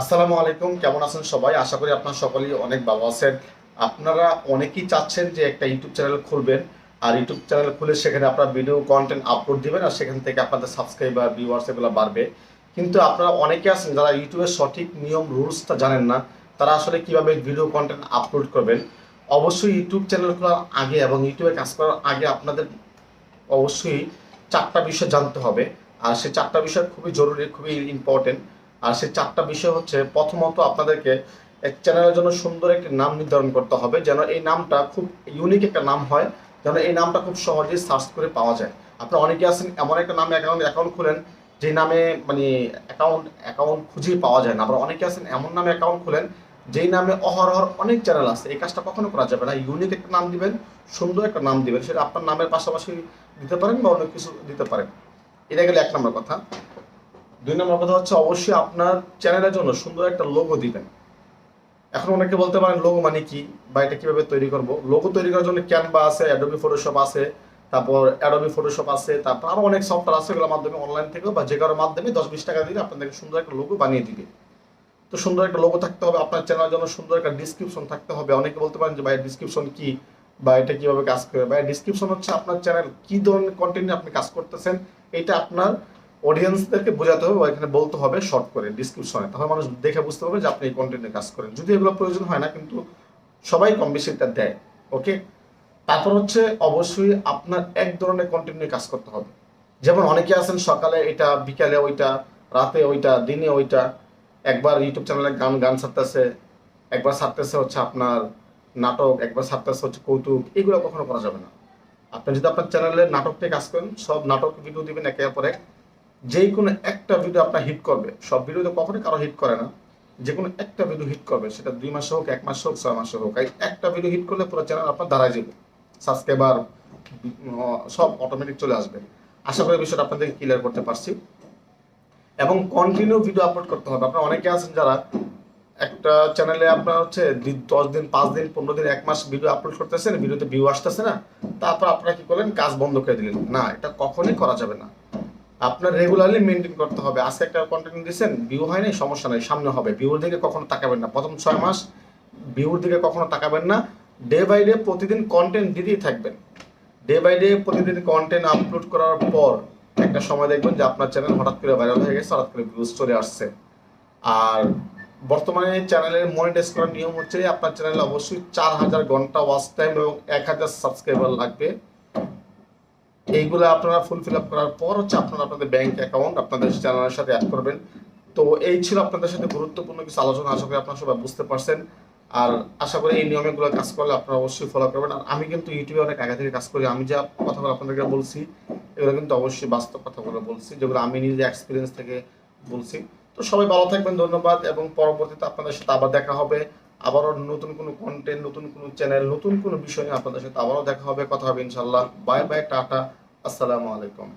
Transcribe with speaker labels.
Speaker 1: আসসালামু আলাইকুম, কেমন আছেন সবাই? আশা করি আপনারা সকলেই অনেক ভালো আছেন। আপনারা অনেকেই চাচ্ছেন যে একটা ইউটিউব চ্যানেল খুলবেন, আর ইউটিউব চ্যানেল খুলে সেখানে আপনারা ভিডিও কন্টেন্ট আপলোড দিবেন, আর সেখান থেকে আপনাদের সাবস্ক্রাইবার ভিউয়ার্স এগুলো বাড়বে। কিন্তু আপনারা অনেকে আছেন যারা ইউটিউবের সঠিক নিয়ম, রুলসটা জানেন না, তারা আসলে কীভাবে ভিডিও কন্টেন্ট আপলোড করবেন? অবশ্যই ইউটিউব চ্যানেল খোলার আগে এবং ইউটিউবে কাজ করার আগে আপনাদের অবশ্যই চারটা বিষয় জানতে হবে, আর সেই চারটা বিষয় খুবই জরুরি, খুবই ইম্পর্টেন্ট আর সেই চারটা বিষয় হচ্ছে প্রথমত আপনাদেরকে এক চ্যানেলের জন্য সুন্দর একটি নাম নির্ধারণ করতে হবে যেন এই নামটা খুব ইউনিক একটা নাম হয়, যেন এই নামটা খুব সহজেই সার্চ করে পাওয়া যায়। আপনারা অনেকে আছেন, এমন একটা নামে অ্যাকাউন্ট অ্যাকাউন্ট খুলেন যে নামে মানে অ্যাকাউন্ট অ্যাকাউন্ট খুঁজেই পাওয়া যায় না। আবার অনেকে আছেন, এমন নামে অ্যাকাউন্ট খুলেন যেই নামে অহরহর অনেক চ্যানেল আছে। এই কাজটা কখনো করা যাবে না। ইউনিক একটা নাম দিবেন, সুন্দর একটা নাম দিবেন, সেটা আপনার নামের পাশাপাশি দিতে পারেন বা অন্য কিছু দিতে পারেন। এটা গেলে এক নম্বর কথা। দুই নম্বর কথা হচ্ছে অবশ্যই আপনার চ্যানেলের জন্য সুন্দর একটা লোগো দিবেন। এখন অনেকে বলতে পারেন লোগো মানে কি? বা এটা কীভাবে তৈরি করব? লোগো তৈরি করার জন্য ক্যানভা আছে অ্যাডোবি ফটোশপ আছে, তারপর অ্যাডোবি ফটোশপ আছে, তারপর আরও অনেক সফটওয়্যার আছে এগুলোর মাধ্যমে অনলাইন থেকেও বা যে কারোর মাধ্যমে দশ বিশ টাকা দিলে আপনাদেরকে সুন্দর একটা লোগো বানিয়ে দিবে। তো সুন্দর একটা লোগো থাকতে হবে আপনার চ্যানেলের জন্য, সুন্দর একটা ডিসক্রিপশন থাকতে হবে। অনেকে বলতে পারেন যে, ভাই ডিসক্রিপশন কি? বা এটা কীভাবে কাজ করে? ভাই ডিসক্রিপশন হচ্ছে আপনার চ্যানেল কি ধরনের কন্টেন্ট আপনি কাজ করতেছেন, এটা আপনার অডিয়েন্সদেরকে বোঝাতে হবে, বা এখানে বলতে হবে শর্ট করে ডিসক্রিপশনে তাহলে মানুষ দেখে বুঝতে পারবে যে আপনি এই কন্টেন্টে কাজ করেন। যদি এগুলো প্রয়োজন হয় না, কিন্তু সবাই কম বেশি এটা দেয় ওকে তারপর হচ্ছে অবশ্যই আপনার এক ধরনের কন্টেন্ট নিয়ে কাজ করতে হবে। যেমন অনেকে আছেন সকালে এটা, বিকালে ওইটা, রাতে ওইটা, দিনে ওইটা। একবার ইউটিউব চ্যানেলে গান গান ছাড়তেছে, একবার ছাড়তেছে হচ্ছে আপনার নাটক, একবার ছাড়তেছে হচ্ছে কৌতুক, এগুলো কখনো করা যাবে না। আপনি যদি আপনার চ্যানেলে নাটক নিয়ে কাজ করেন, সব নাটক ভিডিও দিবেন একের পর এক। যেই কোনো একটা ভিডিও আপনার হিট করবে। সব ভিডিও তো কখনোই কারও হিট করে না। যে কোনো একটা ভিডিও হিট করবে, সেটা দুই মাসে হোক, এক মাসে হোক, ছয় মাসে হোক। একটা ভিডিও হিট করলে পুরো চ্যানেল আপনার দাঁড়ায় যাবে। সাবস্ক্রাইবার সব অটোমেটিক চলে আসবে। আশা করি বিষয়টা আপনাদেরকে ক্লিয়ার করতে পারছি। এবং কন্টিনিউ ভিডিও আপলোড করতে হবে। আপনারা অনেকে আছেন যারা একটা চ্যানেলে আপনার হচ্ছে দশ দিন, পাঁচ দিন, পনেরো দিন, এক মাস ভিডিও আপলোড করতেছেন ভিডিওতে ভিউ আসতেছে না, তারপর আপনারা কি করলেন? কাজ বন্ধ করে দিলেন। না, এটা কখনোই করা যাবে না। আপনার রেগুলারলি মেনটেন করতে হবে। আজকে একটা কন্টেন্ট দিয়েছেন ভিউ হয় নাই, সমস্যা নাই, সামনে হবে। ভিউর দিকে কখনো তাকাবেন না। প্রথম ছয় মাস ভিউর দিকে কখনো তাকাবেন না। ডে বাই ডে প্রতিদিন কন্টেন্ট দিতেই থাকবেন। ডে বাই ডে প্রতিদিন কন্টেন্ট আপলোড করার পর একটা সময় দেখবেন যে আপনার চ্যানেল হঠাৎ করে ভাইরাল হয়ে গেছে, হঠাৎ করে ভিউজ চলে আসছে। আর বর্তমানে চ্যানেলের মনিটাইজ করার নিয়ম হচ্ছে আপনার চ্যানেলে অবশ্যই চার হাজার ঘণ্টা ওয়াচ টাইম এবং এক হাজার সাবস্ক্রাইবার লাগবে। এইগুলো আপনারা ফুল ফিল আপ করার পর হচ্ছে আপনারা আপনাদের ব্যাংক অ্যাকাউন্ট আপনাদের চ্যানেলের সাথে অ্যাড করবেন। তো এই ছিল আপনাদের সাথে গুরুত্বপূর্ণ কিছু আলোচনা, আশা করি আপনারা সবাই বুঝতে পারছেন। আর আশা করি এই নিয়মগুলো কাজ করলে আপনারা অবশ্যই ফলো করবেন। আর আমি কিন্তু ইউটিউবে অনেক আগে থেকে কাজ করি, আমি যা কথাগুলো আপনাদেরকে বলছি, এগুলো কিন্তু অবশ্যই বাস্তব কথাগুলো বলছি, যেগুলো আমি নিজে এক্সপিরিয়েন্স থেকে বলছি। তো সবাই ভালো থাকবেন, ধন্যবাদ, এবং পরবর্তীতে আপনাদের সাথে আবার দেখা হবে। আবারও নতুন কোনো কন্টেন্ট নতুন কোনো চ্যানেল নতুন কোনো বিষয় নিয়ে আপনাদের সাথে আবারও দেখা হবে, কথা হবে ইনশাল্লাহ বাই বাই টাটা। আসসালামু আলাইকুম।